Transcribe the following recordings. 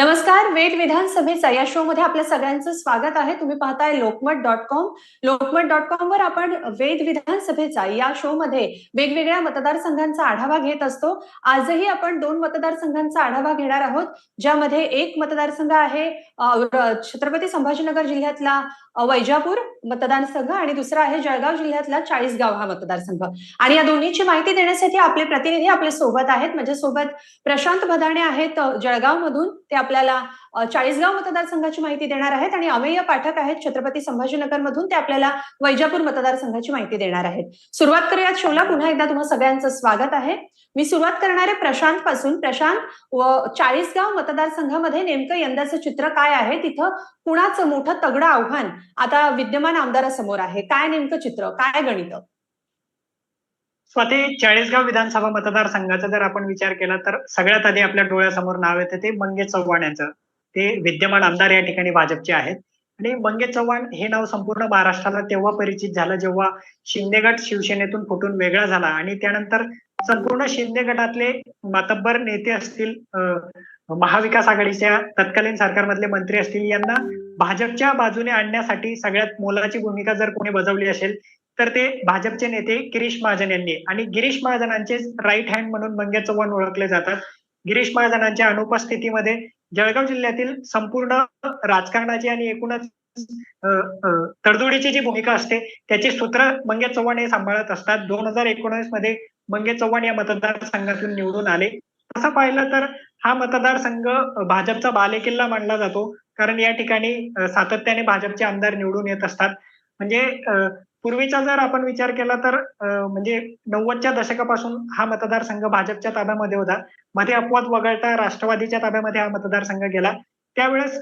नमस्कार वेद विधानसभेचा या शो मध्ये आपल्या सगळ्यांचं स्वागत आहे. तुम्ही पाहताय Lokmat dot com. Lokmat dot com वर आपण वेद विधानसभेचा या शो मध्ये वेगवेगळ्या मतदारसंघांचा आढावा घेत असतो. आजही आपण दोन मतदारसंघांचा आढावा घेणार आहोत ज्यामध्ये एक मतदारसंघ आहे छत्रपती संभाजीनगर जिल्ह्यातला वैजापूर मतदारसंघ आणि दुसरा आहे जळगाव जिल्ह्यातला चाळीसगाव हा मतदारसंघ आणि या दोन्हीची माहिती देण्यासाठी आपले प्रतिनिधी आपल्यासोबत आहेत. माझ्यासोबत प्रशांत भदाणे आहेत जळगाव जळगावमधून. ते आपल्याला चाळीसगाव मतदारसंघाची माहिती देणार आहेत आणि अमेय पाठक आहेत छत्रपती संभाजीनगर मधून ते आपल्याला वैजापूर मतदारसंघाची माहिती देणार आहेत. सुरुवात करूयात शोला. पुन्हा एकदा तुम्हा सगळ्यांचं स्वागत आहे. मी सुरुवात करणारे प्रशांत पासून. प्रशांत व चाळीसगाव मतदारसंघामध्ये नेमकं यंदाचं चित्र काय आहे? तिथं कुणाचं मोठं तगडं आव्हान आता विद्यमान आमदारासमोर आहे? काय नेमकं चित्र? काय गणित? स्वाती चाळीसगाव विधानसभा मतदारसंघाचा जर आपण विचार केला तर सगळ्यात आधी आपल्या डोळ्यासमोर नाव येतं ते मंगेश चव्हाण यांचं. ते विद्यमान आमदार या ठिकाणी भाजपचे आहेत. आणि मंगेश चव्हाण हे नाव संपूर्ण महाराष्ट्राला तेव्हा परिचित झालं जेव्हा शिंदेगड शिवसेनेतून फुटून वेगळा झाला. आणि त्यानंतर संपूर्ण शिंदे गटातले मातब्बर नेते असतील महाविकास आघाडीच्या तत्कालीन सरकारमधले मंत्री असतील यांना भाजपच्या बाजूने आणण्यासाठी सगळ्यात मोलाची भूमिका जर कोणी बजावली असेल तर ते भाजपचे नेते गिरीश महाजन यांनी. आणि गिरीश महाजनांचे राईट हँड म्हणून मंगेश चव्हाण ओळखले जातात. गिरीश महाजनांच्या अनुपस्थितीमध्ये जळगाव जिल्ह्यातील संपूर्ण राजकारणाची आणि एकूणच तडजोडीची जी भूमिका असते त्याची सूत्र मंगेश चव्हाण हे सांभाळत असतात. दोन हजार एकोणीसमध्ये मंगेश चव्हाण या मतदारसंघातून निवडून आले. तसं पाहिलं तर हा मतदारसंघ भाजपचा बालेकिल्ला मानला जातो. कारण या ठिकाणी सातत्याने भाजपचे आमदार निवडून येत असतात. म्हणजे पूर्वीचा जर आपण विचार केला तर म्हणजे नव्वदच्या दशकापासून हा मतदारसंघ भाजपच्या ताब्यामध्ये होता. मध्ये अपवाद वगळता राष्ट्रवादीच्या ताब्यामध्ये हा मतदारसंघ गेला. त्यावेळेस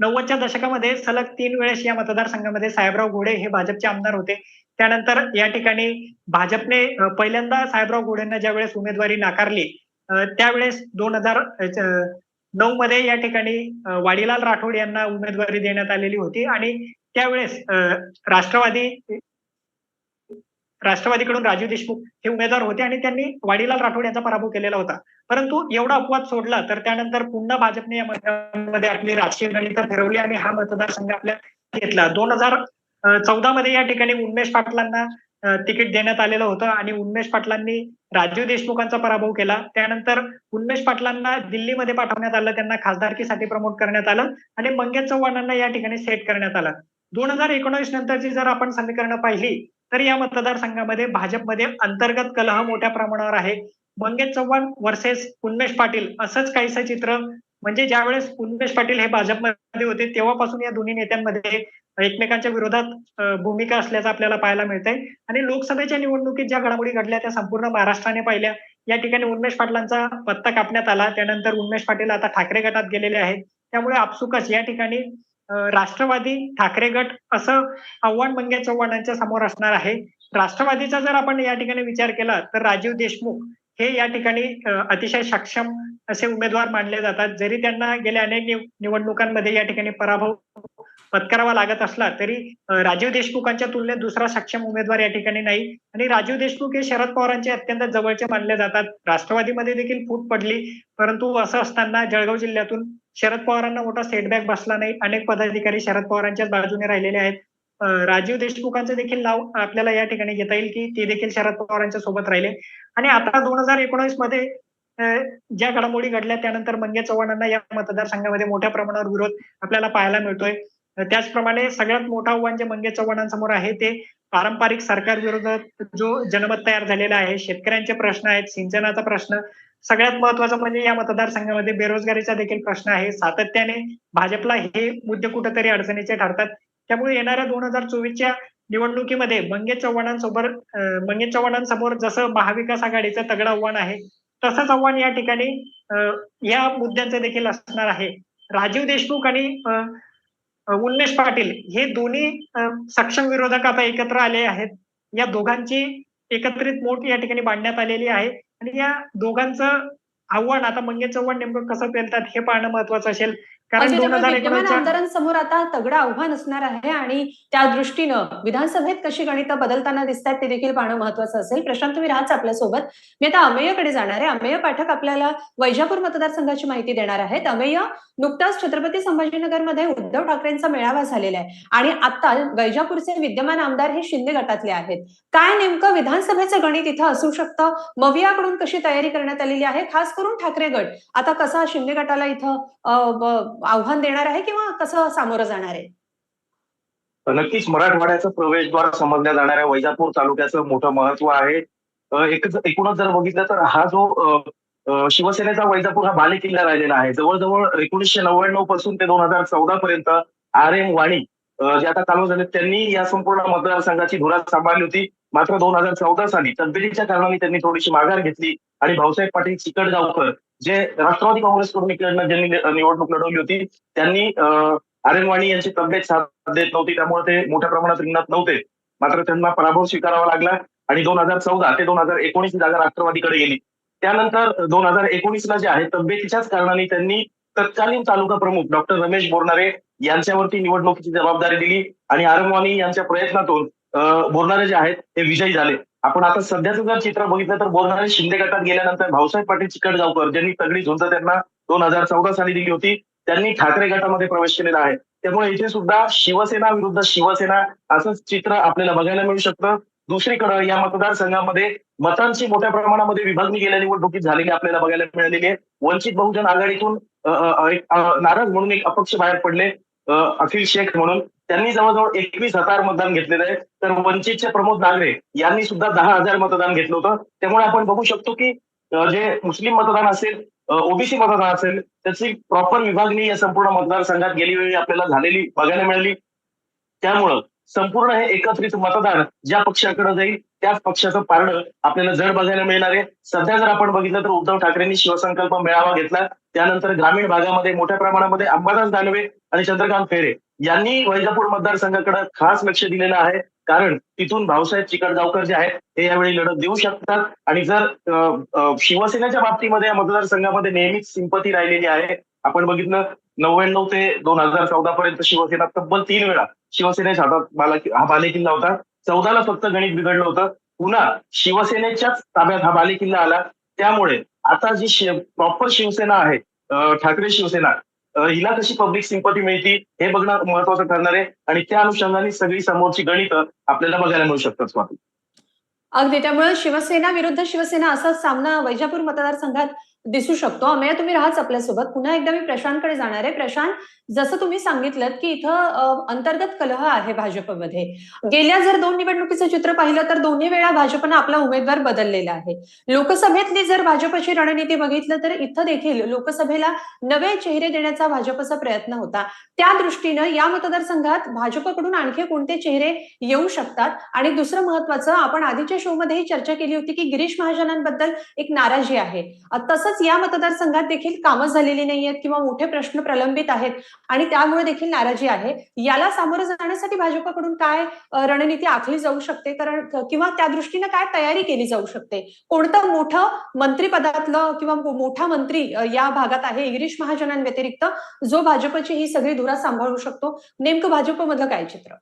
नव्वदच्या दशकामध्ये सलग तीन वेळेस या मतदारसंघामध्ये साहेबराव घोडे हे भाजपचे आमदार होते. त्यानंतर या ठिकाणी भाजपने पहिल्यांदा साहेबराव घोडेंना ज्यावेळेस उमेदवारी नाकारली त्यावेळेस दोन हजार नऊ मध्ये या ठिकाणी वाडीलाल राठोड यांना उमेदवारी देण्यात आलेली होती आणि त्यावेळेस राष्ट्रवादी राष्ट्रवादीकडून राजीव देशमुख हे उमेदवार होते आणि त्यांनी वाडीलाल राठोड यांचा पराभव केलेला होता. परंतु एवढा अपवाद सोडला तर त्यानंतर पुन्हा भाजपने या मतदारामध्ये आपली राजकीय गणित ठरवली आणि हा मतदारसंघ आपल्या घेतला. दोन हजार चौदा मध्ये या ठिकाणी उन्मेष पाटलांना तिकीट देण्यात आलेलं होतं आणि उन्मेष पाटलांनी राजीव देशमुखांचा पराभव केला. त्यानंतर उन्मेष पाटलांना दिल्लीमध्ये पाठवण्यात आलं. त्यांना खासदारकीसाठी प्रमोट करण्यात आलं. आणि मंगेश चव्हाणांना या ठिकाणी सेट करण्यात आलं. दोन हजार एकोणवीस नंतरची जर आपण समीकरणं पाहिली तर या मतदारसंघामध्ये भाजपमध्ये अंतर्गत कलह मोठ्या प्रमाणावर आहे. मंगेश चव्हाण वर्सेस उन्मेष पाटील असंच काहीसं चित्र. म्हणजे ज्यावेळेस उन्मेष पाटील हे भाजपमध्ये होते तेव्हापासून या दोन्ही नेत्यांमध्ये एकमेकांच्या विरोधात भूमिका असल्याचं आपल्याला पाहायला मिळतंय. आणि लोकसभेच्या निवडणुकीत ज्या घडामोडी घडल्या त्या संपूर्ण महाराष्ट्राने पाहिल्या. या ठिकाणी उन्मेश पाटलांचा पत्ता कापण्यात आला. त्यानंतर उन्मेश पाटील आता ठाकरे गटात गेलेले आहेत. त्यामुळे आपसुकच या ठिकाणी राष्ट्रवादी ठाकरे गट असं आव्हान मंगेश चव्हाणांच्या समोर असणार आहे. राष्ट्रवादीचा जर आपण या ठिकाणी विचार केला तर राजीव देशमुख हे या ठिकाणी अतिशय सक्षम असे उमेदवार मानले जातात. जरी त्यांना गेल्या अनेक निवडणुकांमध्ये या ठिकाणी पराभव पत्करावा लागत असला तरी राजीव देशमुखांच्या तुलनेत दुसरा सक्षम उमेदवार या ठिकाणी नाही. आणि राजीव देशमुख हे शरद पवारांचे अत्यंत जवळचे मानले जातात. राष्ट्रवादीमध्ये देखील फूट पडली. परंतु असं असताना जळगाव जिल्ह्यातून शरद पवारांना मोठा सेटबॅक बसला नाही. अनेक पदाधिकारी शरद पवारांच्याच बाजूने राहिलेले आहेत. राजीव देशमुखांचं देखील नाव आपल्याला या ठिकाणी घेता येईल की ते देखील शरद पवारांच्या सोबत राहिले. आणि आता दोन हजार एकोणीसमध्ये ज्या घडामोडी घडल्या त्यानंतर मंगे चव्हाणांना या मतदारसंघामध्ये मोठ्या प्रमाणावर विरोध आपल्याला पाहायला मिळतोय. त्याचप्रमाणे सगळ्यात मोठं आव्हान जे मंगेश चव्हाणांसमोर आहे ते पारंपरिक सरकार विरोधात जो जनमत तयार झालेला आहे शेतकऱ्यांचे प्रश्न आहेत सिंचनाचा प्रश्न सगळ्यात महत्वाचं म्हणजे या मतदारसंघामध्ये बेरोजगारीचा देखील प्रश्न आहे. सातत्याने भाजपला हे मुद्दे कुठेतरी अडचणीचे ठरतात. त्यामुळे येणाऱ्या दोन हजार चोवीसच्या निवडणुकीमध्ये मंगेश चव्हाणांसोबत मंगेश चव्हाणांसमोर जसं महाविकास आघाडीचं तगडं आव्हान आहे तसंच आव्हान या ठिकाणी या मुद्द्यांचं देखील असणार आहे. राजीव देशमुख आणि उन्मेष पाटील हे दोन्ही सक्षम विरोधक आता एकत्र आले आहेत. या दोघांची एकत्रित मोठ या ठिकाणी बांधण्यात आलेली आहे. आणि या दोघांचं आव्हान आता मंगेश चव्हाण नेमकं कसं पेलतात हे पाहणं महत्वाचं असेल. कारण दोन हजार आमदारांसमोर आता तगडं आव्हान असणार आहे आणि त्या दृष्टीनं विधानसभेत कशी गणितं बदलताना दिसत आहेत ते देखील पाहणं महत्वाचं असेल. प्रशांत तुम्ही राहाच आपल्यासोबत. मी आता अमेयकडे जाणार आहे. अमेय पाठक आपल्याला वैजापूर मतदारसंघाची माहिती देणार आहेत. अमेय नुकताच छत्रपती संभाजीनगरमध्ये उद्धव ठाकरेंचा मेळावा झालेला आहे आणि आता वैजापूरचे विद्यमान आमदार हे शिंदे गटातले आहेत. काय नेमकं विधानसभेचं गणित इथं असू शकतं? मवियाकडून कशी तयारी करण्यात आलेली आहे? खास करून ठाकरे गट. आता कसा शिंदे गटाला इथं आव्हान देणार आहे किंवा कसं सामोरं जाणार आहे? नक्कीच मराठवाड्याचं प्रवेशद्वार समजल्या जाणाऱ्या वैजापूर तालुक्याचं मोठं महत्त्व आहे. एकच एकूणच जर बघितलं तर हा जो शिवसेनेचा वैजापूर हा बालेकिल्ला राहिलेला आहे. जवळजवळ एकोणीसशे नव्याण्णवपासून ते दोन हजार चौदा पर्यंत आर एम वाणी जे आता चालू झाले त्यांनी या संपूर्ण मतदारसंघाची धुरा सांभाळली होती. मात्र दोन हजार चौदा साली तब्येतीच्या कारणाने त्यांनी थोडीशी माघार घेतली आणि भाऊसाहेब पाटील चिकटगावकर जे राष्ट्रवादी काँग्रेसकडून इकडनं ज्यांनी म्हणजे निवडणूक लढवली होती त्यांनी आर यांची तब्येत साथ देत नव्हती त्यामुळे ते मोठ्या प्रमाणात रिंगणात नव्हते. मात्र त्यांना पराभव स्वीकारावा लागला आणि दोन हजार चौदा ते दोन हजार एकोणीस जागा राष्ट्रवादीकडे गेली. त्यानंतर दोन हजार एकोणीसला जे आहे तब्येतीच्याच कारणाने त्यांनी तत्कालीन तालुका प्रमुख डॉक्टर रमेश बोरणारे यांच्यावरती निवडणुकीची जबाबदारी दिली आणि आरंगवाणी यांच्या प्रयत्नातून बोलणारे जे आहेत ते विजयी झाले. आपण आता सध्याचं जर चित्र बघितलं तर बोलणारे शिंदे गटात गेल्यानंतर भाऊसाहेब पाटील चिकटगावकर ज्यांनी तगडी झुंज त्यांना दोन हजार चौदा साली दिली होती त्यांनी ठाकरे गटामध्ये प्रवेश केलेला आहे. त्यामुळे इथे सुद्धा शिवसेना विरुद्ध शिवसेना असंच चित्र आपल्याला बघायला मिळू शकतं. दुसरीकडे या मतदारसंघामध्ये मतांची मोठ्या प्रमाणामध्ये विभागणी गेल्या निवडणुकीत झालेली आपल्याला बघायला मिळालेली आहे. वंचित बहुजन आघाडीतून एक, नाराज म्हणून एक अपक्ष बाहेर पडले अखिल शेख म्हणून. त्यांनी जवळजवळ एकवीस हजार मतदान घेतलेलं आहे. तर वंचितचे प्रमोद नागरे यांनी सुद्धा दहा हजार मतदान घेतलं होतं. त्यामुळे आपण बघू शकतो की जे मुस्लिम मतदान असेल ओबीसी मतदान असेल त्याची प्रॉपर विभागणी या संपूर्ण मतदारसंघात गेली वेळी आपल्याला झालेली बघायला मिळाली. त्यामुळं संपूर्ण हे एकत्रित मतदान ज्या पक्षाकडे जाईल त्याच पक्षाचं पारडं आपल्याला जड बघायला मिळणार आहे. सध्या जर आपण बघितलं तर उद्धव ठाकरेंनी शिवसंकल्प मेळावा घेतला. त्यानंतर ग्रामीण भागामध्ये मोठ्या प्रमाणामध्ये अंबादास दानवे आणि चंद्रकांत फेरे यांनी वैजापूर मतदारसंघाकडे खास लक्ष दिलेलं आहे. कारण तिथून भाऊसाहेब चिकटगावकर जे आहेत ते यावेळी लढत देऊ शकतात. आणि जर शिवसेनेच्या बाबतीमध्ये या मतदारसंघामध्ये नेहमीच सिंपती राहिलेली आहे. आपण बघितलं नव्याण्णव ते दोन हजार चौदा पर्यंत शिवसेना तब्बल तीन वेळा शिवसेनेच्या हातात बाला हा बालेकिल्ला होता. चौदाला फक्त गणित बिघडलं होतं. पुन्हा शिवसेनेच्याच ताब्यात हा बालेकिल्ला आला. त्यामुळे आता जी प्रॉपर शिवसेना आहे ठाकरे शिवसेना हिला कशी पब्लिक सिंपथी मिळती हे बघणं महत्वाचं ठरणार आहे. आणि त्या अनुषंगाने सगळी समोरची गणित आपल्याला बघायला मिळू शकतात स्वाती. अगदी. त्यामुळे शिवसेना विरुद्ध शिवसेना असा सामना वैजापूर मतदारसंघात दिसू शकतो. अमेय तुम्ही राहाच आपल्यासोबत. पुन्हा एकदा मी प्रशांतकडे जाणार आहे. प्रशांत जसं तुम्ही सांगितलं की इथं अंतर्गत कलह आहे भाजपमध्ये. गेल्या जर दोन निवडणुकीचं चित्र पाहिलं तर दोन्ही वेळा भाजपनं आपला उमेदवार बदललेला आहे. लोकसभेतली जर भाजपची रणनीती बघितलं तर इथं देखील लोकसभेला नवे चेहरे देण्याचा भाजपचा प्रयत्न होता. त्या दृष्टीनं या मतदारसंघात भाजपकडून आणखी कोणते चेहरे येऊ शकतात? आणि दुसरं महत्वाचं आपण आधीच्या शो मध्येही चर्चा केली होती की गिरीश महाजनांबद्दल एक नाराजी आहे. अ, तसंच या मतदारसंघात देखील कामं झालेली नाही आहेत किंवा मोठे प्रश्न प्रलंबित आहेत आणि त्यामुळे देखील नाराजी आहे. याला सामोरं जाण्यासाठी भाजपकडून काय रणनीती आखली जाऊ शकते? कारण किंवा त्या दृष्टीनं काय तयारी केली जाऊ शकते? कोणतं मोठं मंत्रीपदातलं किंवा मोठा मंत्री या भागात आहे गिरीश महाजनांव्यतिरिक्त जो भाजपची ही सगळी धुरा सांभाळू शकतो? नेमकं भाजपमधलं काय चित्र?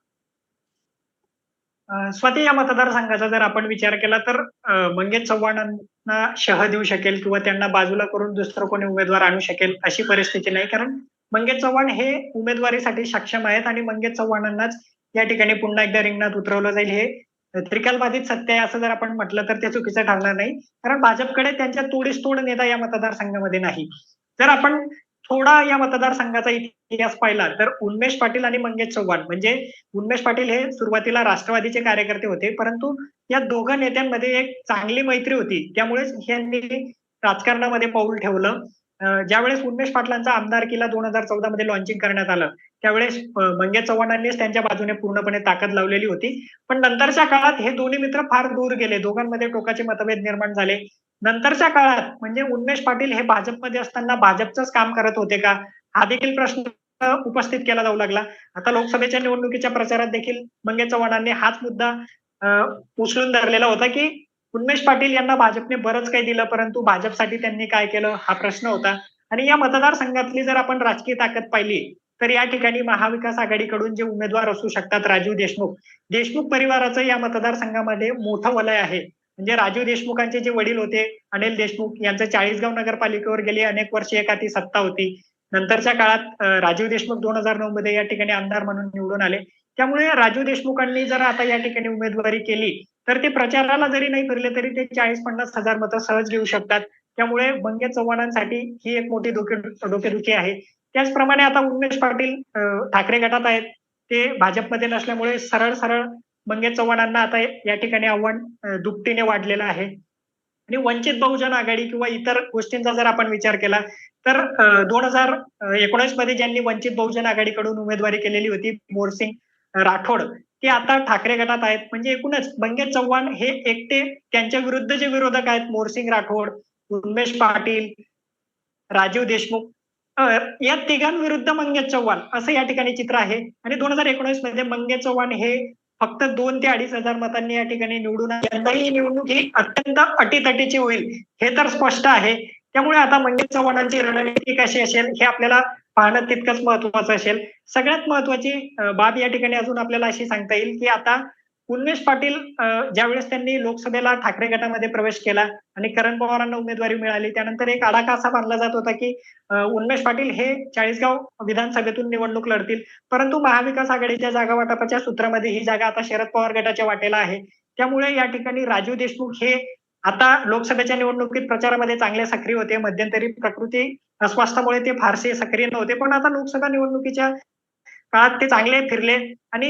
अं, स्वाती या मतदारसंघाचा जर आपण विचार केला तर मंगेश चव्हाणांना शह देऊ शकेल किंवा त्यांना बाजूला करून दुसरं कोणी उमेदवार आणू शकेल अशी परिस्थिती नाही. कारण मंगेश चव्हाण हे उमेदवारीसाठी सक्षम आहेत आणि मंगेश चव्हाणांनाच या ठिकाणी पुन्हा एकदा रिंगणात उतरवलं जाईल. हे त्रिकालबाधित सत्य आहे असं जर आपण म्हटलं तर ते चुकीचं ठरणार नाही. कारण भाजपकडे त्यांच्या तोडीस तोड नेता या मतदारसंघामध्ये नाही. जर आपण थोडा या मतदारसंघाचा इतिहास पाहिला तर उन्मेष पाटील आणि मंगेश चव्हाण. म्हणजे उन्मेष पाटील हे सुरुवातीला राष्ट्रवादीचे कार्यकर्ते होते परंतु या दोघं नेत्यांमध्ये एक चांगली मैत्री होती. त्यामुळेच यांनी राजकारणामध्ये पाऊल ठेवलं. ज्यावेळेस उन्मेष पाटलांचा आमदारकीला दोन हजार चौदा मध्ये लॉन्चिंग करण्यात आलं त्यावेळेस मंगेश चव्हाणांनीच त्यांच्या बाजूने पूर्णपणे ताकद लावलेली होती. पण नंतरच्या काळात हे दोन्ही मित्र फार दूर गेले. दोघांमध्ये टोकाचे मतभेद निर्माण झाले. नंतरच्या काळात म्हणजे उन्मेष पाटील हे भाजपमध्ये असताना भाजपचंच काम करत होते का? हा देखील प्रश्न उपस्थित केला जाऊ लागला. आता लोकसभेच्या निवडणुकीच्या प्रचारात देखील मंगेश चव्हाणांनी हाच मुद्दा उचलून धरलेला होता की उन्मेष पाटील यांना भाजपने बरंच काही दिलं परंतु भाजपसाठी त्यांनी काय केलं हा प्रश्न होता. आणि या मतदारसंघातली जर आपण राजकीय ताकद पाहिली तर या ठिकाणी महाविकास आघाडीकडून जे उमेदवार असू शकतात राजीव देशमुख. देशमुख परिवाराचं या मतदारसंघामध्ये मोठं वलय आहे. म्हणजे राजू देशमुखांचे जे वडील होते अनिल देशमुख यांचं चाळीसगाव नगरपालिकेवर गेली अनेक वर्षे एका ती सत्ता होती. नंतरच्या काळात राजीव देशमुख दोन हजार नऊ मध्ये या ठिकाणी आमदार म्हणून निवडून आले. त्यामुळे राजू देशमुखांनी जर आता या ठिकाणी उमेदवारी केली तर ते प्रचाराला जरी नाही फिरले तरी ते चाळीस पन्नास हजार मतं सहज घेऊ शकतात. त्यामुळे बंगे चव्हाणांसाठी ही एक मोठी डोके डोकेदुखी आहे. त्याचप्रमाणे आता उमेश पाटील ठाकरे गटात आहेत. ते भाजपमध्ये नसल्यामुळे सरळ सरळ मंगेश चव्हाणांना आता या ठिकाणी आव्हान दुपटीने वाढलेलं आहे. आणि वंचित बहुजन आघाडी किंवा इतर गोष्टींचा जर आपण विचार केला तर दोन हजार एकोणीसमध्ये ज्यांनी वंचित बहुजन आघाडीकडून उमेदवारी केलेली होती मोरसिंग राठोड ते आता ठाकरे गटात आहेत. म्हणजे एकूणच मंगेश चव्हाण हे एकटे त्यांच्या विरुद्ध जे विरोधक आहेत मोरसिंग राठोड उन्मेश पाटील राजीव देशमुख या तिघांविरुद्ध मंगेश चव्हाण असं या ठिकाणी चित्र आहे. आणि दोन हजार एकोणीसमध्ये मंगेश चव्हाण हे फक्त दोन ते अडीच हजार मतांनी या ठिकाणी निवडून यंदाही ही निवडणूक ही अत्यंत अटीतटीची होईल हे तर स्पष्ट आहे. त्यामुळे आता मंगेश चव्हाणांची रणनीती कशी असेल हे आपल्याला पाहणं तितकंच महत्वाचं असेल. सगळ्यात महत्वाची बाब या ठिकाणी अजून आपल्याला अशी सांगता येईल की आता उन्मेष पाटील ज्यावेळेस त्यांनी लोकसभेला ठाकरे गटामध्ये प्रवेश केला आणि करण पवारांना उमेदवारी मिळाली त्यानंतर एक आडाका असा मानला जात होता की उन्मेश उन्मेष पाटील हे चाळीसगाव विधानसभेतून निवडणूक लढतील. परंतु महाविकास आघाडीच्या जागा वाटपाच्या सूत्रामध्ये ही जागा आता शरद पवार गटाच्या वाटेला आहे. त्यामुळे या ठिकाणी राजू देशमुख हे आता लोकसभेच्या निवडणुकीत प्रचारामध्ये चांगले सक्रिय होते. मध्यंतरी प्रकृती अस्वास्थामुळे ते फारसे सक्रिय नव्हते. पण आता लोकसभा निवडणुकीच्या काळात ते चांगले फिरले. आणि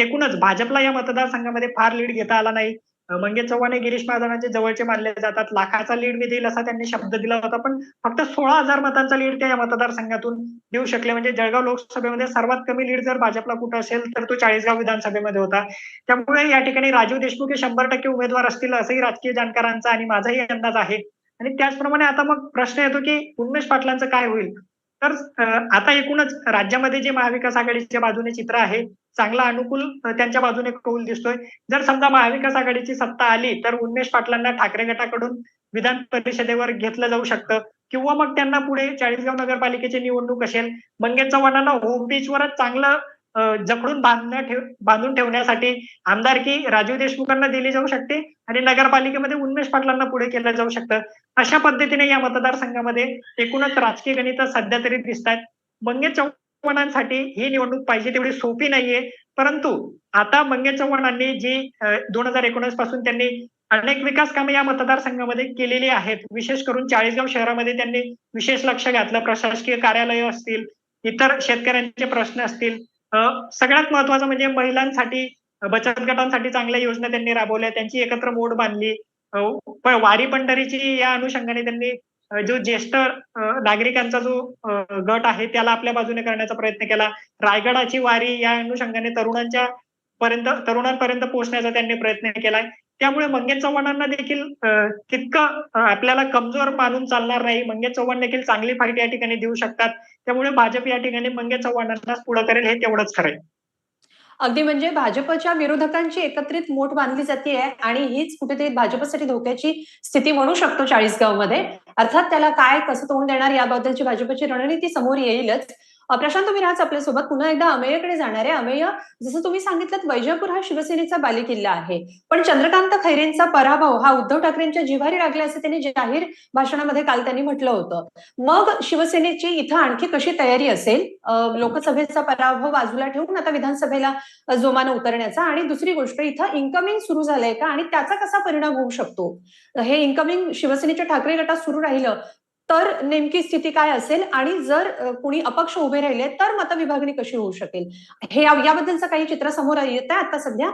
एकूणच भाजपला या मतदारसंघामध्ये फार लीड घेता आला नाही. अं, मंगेश चव्हाण हे गिरीश महाजनांचे जवळचे मानले जातात. लाखाचा लीड मी देईल असा त्यांनी शब्द दिला होता. पण फक्त सोळा हजार मतांचा लीड त्या या मतदारसंघातून देऊ शकले. म्हणजे जळगाव लोकसभेमध्ये सर्वात कमी लीड जर भाजपला कुठं असेल तर तो चाळीसगाव विधानसभेमध्ये होता. त्यामुळे या ठिकाणी राजीव देशमुख हे शंभर टक्के उमेदवार असतील असंही राजकीय जाणकारांचा आणि माझाही अंदाज आहे. आणि त्याचप्रमाणे आता मग प्रश्न येतो की उमेश पाटलांचं काय होईल? तर आता एकूणच राज्यामध्ये जे महाविकास आघाडीच्या बाजूने चित्र आहे चांगला अनुकूल त्यांच्या बाजूने कौल दिसतोय. जर समजा महाविकास आघाडीची सत्ता आली तर उन्मेष पाटलांना ठाकरे गटाकडून विधान परिषदेवर घेतलं जाऊ शकतं. किंवा मग त्यांना पुढे चाळीसगाव नगरपालिकेची निवडणूक असेल मंगेश चव्हाणांना होम पिचवरच चांगलं जखडून ठेव बांधून ठेवण्यासाठी आमदारकी राजीव देशमुखांना दिली जाऊ शकते आणि नगरपालिकेमध्ये उन्मेष पाटलांना पुढे केलं जाऊ शकतं. अशा पद्धतीने या मतदारसंघामध्ये एकूणच राजकीय गणित सध्या तरी दिसत आहेत मंगेश चव्हाणांसाठी ही निवडणूक पाहिजे तेवढी सोपी नाहीये. परंतु आता मंगे चव्हाणांनी जी दोन हजार एकोणीसपासून त्यांनी अनेक विकास कामे या मतदारसंघामध्ये केलेली आहेत. विशेष करून चाळीसगाव शहरामध्ये त्यांनी विशेष लक्ष घातलं. प्रशासकीय कार्यालय असतील इतर शेतकऱ्यांचे प्रश्न असतील सगळ्यात महत्वाचं म्हणजे महिलांसाठी बचत गटांसाठी चांगल्या योजना त्यांनी राबवल्या. त्यांची एकत्र मोड बांधली. वारी पंढरीची या अनुषंगाने त्यांनी जो ज्येष्ठ नागरिकांचा जो गट आहे त्याला आपल्या बाजूने करण्याचा प्रयत्न केला. रायगडाची वारी या अनुषंगाने तरुणांच्या पर्यंत तरुणांपर्यंत पोहोचण्याचा त्यांनी प्रयत्न केलाय. त्यामुळे मंगेश चव्हाणांना देखील तितकं आपल्याला कमजोर मानून चालणार नाही. मंगेश चव्हाण देखील चांगली फाईट या ठिकाणी देऊ शकतात. त्यामुळे भाजप या ठिकाणी मंगेश चव्हाणांना पुढे करेल हे तेवढंच खरंय अगदी म्हणजे भाजपच्या विरोधकांची एकत्रित मोठ बांधली जाते आणि हीच कुठेतरी भाजपसाठी धोक्याची स्थिती म्हणू शकतो चाळीसगावमध्ये अर्थात त्याला काय कसं तोंड देणार याबद्दलची भाजपची रणनीती समोर येईलच. प्रशांत विराज आपल्यासोबत. पुन्हा एकदा अमेयकडे जाणारे. अमेय जसं तुम्ही सांगितलं वैजापूर हा शिवसेनेचा बालेकिल्ला आहे. पण चंद्रकांत खैरेंचा पराभव हा उद्धव ठाकरेंच्या जिव्हारी लागला असं त्यांनी जाहीर भाषणामध्ये काल त्यांनी म्हटलं होतं. मग शिवसेनेची इथं आणखी कशी तयारी असेल? लोकसभेचा पराभव बाजूला ठेवून आता विधानसभेला जोमानं उतरण्याचा आणि दुसरी गोष्ट इथं इन्कमिंग सुरू झालंय का? आणि त्याचा कसा परिणाम होऊ शकतो? हे इन्कमिंग शिवसेनेच्या ठाकरे गटात सुरू राहिलं. तर नेमकी स्थिती काय असेल? आणि जर कुणी अपक्ष उभे राहिले तर मतविभागणी कशी होऊ शकेल? हे याबद्दलचं काही चित्र समोर येत आहे आता सध्या.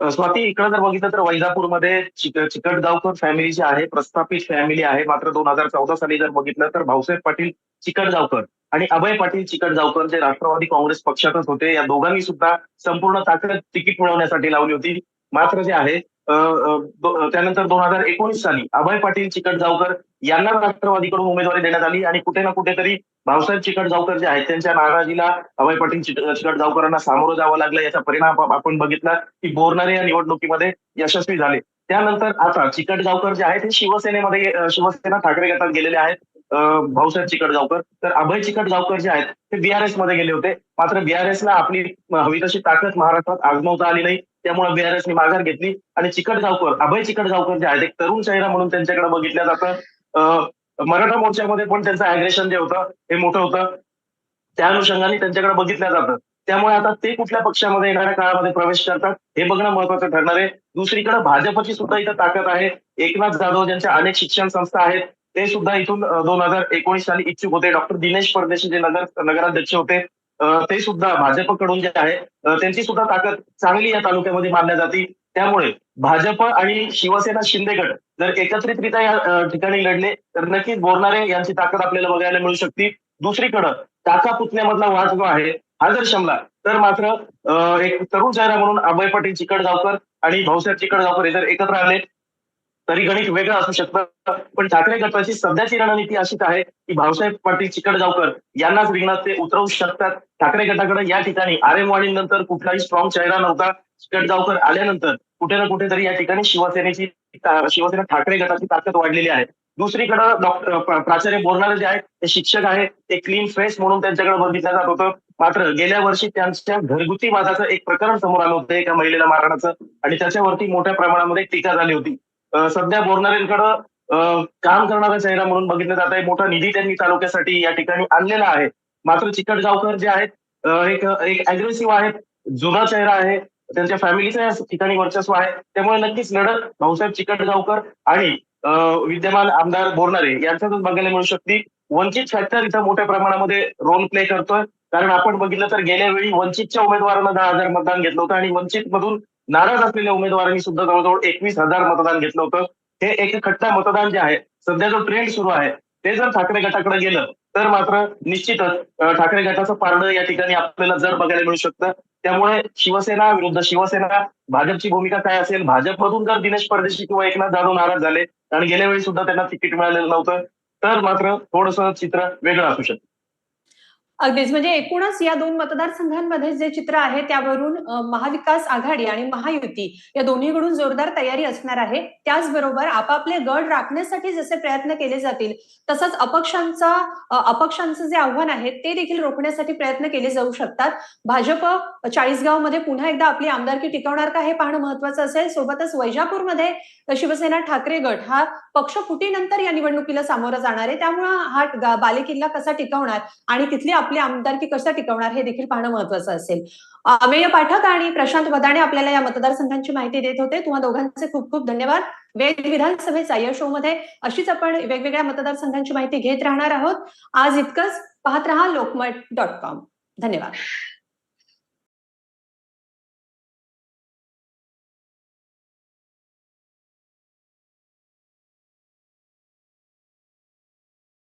स्वाती इकडे जर बघितलं तर वैजापूरमध्ये चिकटगावकर फॅमिली जी आहे प्रस्थापित फॅमिली आहे मात्र दोन हजार चौदा साली जर बघितलं तर भाऊसाहेब पाटील चिकटगावकर आणि अभय पाटील चिकटगावकर जे राष्ट्रवादी काँग्रेस पक्षातच होते या दोघांनी सुद्धा संपूर्ण ताकद तिकीट मिळवण्यासाठी लावली होती. मात्र जे आहे त्यानंतर दोन हजार एकोणीस साली अभय पाटील चिकटगावकर यांना राष्ट्रवादीकडून उमेदवारी देण्यात आली आणि कुठे ना कुठेतरी भाऊसाहेब चिकटगावकर जे आहेत त्यांच्या नाराजीला अभय पाटील चिक- जावकरांना सामोरं जावं लागलं याचा परिणाम आपण बघितला की बोरणारे या निवडणुकीमध्ये यशस्वी झाले. त्यानंतर आता चिकटगावकर जे आहेत ते शिवसेनेमध्ये शिवसेना ठाकरे गटात गेलेले आहेत भाऊसाहेब भाऊसाहेब चिकटगावकर तर अभय चिकटगावकर जे आहेत ते बीआरएसमध्ये गेले होते. मात्र बीआरएसला आपली हवी तशी ताकद महाराष्ट्रात आजमावता आली नाही. त्यामुळे बीआरएसने माघार घेतली. आणि चिकटगावकर अभय चिकटगावकर जे आहेत एक तरुण चेहरा म्हणून त्यांच्याकडे बघितलं जातं. मराठा मोर्चामध्ये पण त्यांचं अग्रेशन जे होतं हे मोठं होतं. त्या अनुषंगाने त्यांच्याकडे बघितलं जातं. त्यामुळे आता ते कुठल्या पक्षामध्ये येणाऱ्या काळामध्ये प्रवेश करतात हे बघणं महत्वाचं ठरणार आहे. दुसरीकडे भाजपची सुद्धा इथं ताकद आहे. एकनाथ जाधव ज्यांच्या अनेक शिक्षण संस्था आहेत ते सुद्धा इथून दोन हजार एकोणीस साली इच्छुक होते. डॉक्टर दिनेश परदेशी जे नगर नगराध्यक्ष होते ते सुद्धा भाजपकडून जे आहे त्यांची सुद्धा ताकद चांगली या तालुक्यामध्ये मानल्या जाते. त्यामुळे भाजप आणि शिवसेना शिंदे गट जर एकत्रितरित्या या ठिकाणी लढले तर नक्कीच बोरणारे यांची ताकद आपल्याला बघायला मिळू शकते. दुसरीकडं टाका पुतण्यामधला वाद जो आहे हा जर शमला तर मात्र एक तरुण चेहरा म्हणून अभय पाटील चिकटगावकर आणि भाऊसाहेब चिकटगावकर हे जर एकत्र आले तरी गणित वेगळं असू शकतं. पण ठाकरे गटाची सध्याची रणनीती अशीच आहे की भाऊसाहेब पाटील चिकटगावकर यांनाच रिंगणात ते उतरवू शकतात. ठाकरे गटाकडे या ठिकाणी आरेमवाडीनंतर कुठलाही स्ट्रॉंग चेहरा नव्हता. चिकटगावकर आल्यानंतर कुठे ना कुठेतरी या ठिकाणी शिवसेनेची शिवसेना ठाकरे गटाची ताकद वाढलेली आहे. दुसरीकडे डॉक्टर प्राचार्य बोरणारे जे आहेत ते शिक्षक आहेत ते क्लीन फेस म्हणून त्यांच्याकडे बघितलं जात होतं. मात्र गेल्या वर्षी त्यांच्या घरगुती वादाचं एक प्रकरण समोर आलं होतं एका महिलेला मारण्याचं. आणि त्याच्यावरती मोठ्या प्रमाणामध्ये टीका झाली होती. सध्या बोरणारेंकडं काम करणारा चेहरा म्हणून बघितलं जात आहे. मोठा निधी त्यांनी तालुक्यासाठी या ठिकाणी आणलेला आहे. मात्र चिकटगावकर जे आहेत एक एक अग्रेसिव्ह आहेत जुना चेहरा आहे. त्यांच्या फॅमिलीचं या ठिकाणी वर्चस्व आहे. त्यामुळे नक्कीच लढत भाऊसाहेब चिकटगावकर आणि विद्यमान आमदार बोरणारे यांच्यातच बघायला मिळू शकते. वंचित फॅक्टर इथं मोठ्या प्रमाणामध्ये रोल प्ले करतोय. कारण आपण बघितलं तर गेल्या वेळी वंचितच्या उमेदवारांना दहा हजार मतदान घेतलं होतं आणि वंचित मधून नाराज असलेल्या उमेदवारांनी सुद्धा जवळजवळ एकवीस हजार मतदान घेतलं होतं. हे एक खट्टा मतदान जे आहे सध्या जो ट्रेंड सुरू आहे ते जर ठाकरे गटाकडे गेलं तर मात्र निश्चितच ठाकरे गटाचं पारडं या ठिकाणी आपल्याला जर बघायला मिळू शकतं. त्यामुळे शिवसेना विरुद्ध शिवसेना भाजपची भूमिका काय असेल? भाजपमधून जर दिनेश परदेशी किंवा एकनाथ जाधव नाराज झाले आणि गेल्या वेळी सुद्धा त्यांना तिकीट मिळालेलं नव्हतं तर मात्र थोडस चित्र वेगळं असू शकतं. अगदीच. म्हणजे एकूणच या दोन मतदारसंघांमध्ये जे चित्र आहे त्यावरून महाविकास आघाडी आणि महायुती या दोन्हीकडून जोरदार तयारी असणार आहे. त्याचबरोबर आपापले गड राखण्यासाठी जसे प्रयत्न केले जातील तसंच अपक्षांचा अपक्षांचं जे आव्हान आहे ते देखील रोखण्यासाठी प्रयत्न केले जाऊ शकतात. भाजप चाळीसगावमध्ये पुन्हा एकदा आपली आमदारकी टिकवणार का हे पाहणं महत्वाचं असेल. सोबतच वैजापूरमध्ये शिवसेना ठाकरे गट हा पक्ष फुटीनंतर या निवडणुकीला सामोरा जाणार आहे. त्यामुळे हा बालेकिल्ला कसा टिकवणार आणि तिथली आपली आमदारकी कसं टिकवणार हे देखील पाहणं महत्वाचं असेल. अमेय पाठक आणि प्रशांत वदाणे आपल्याला या मतदारसंघांची माहिती देत होते. तुम्हा दोघांचे खूप खूप धन्यवाद. वेद विधानसभेचा या शो मध्ये अशीच आपण वेगवेगळ्या मतदारसंघांची माहिती घेत राहणार आहोत. आज इतकंच. पाहत रहा लोकमत डॉट कॉम धन्यवाद.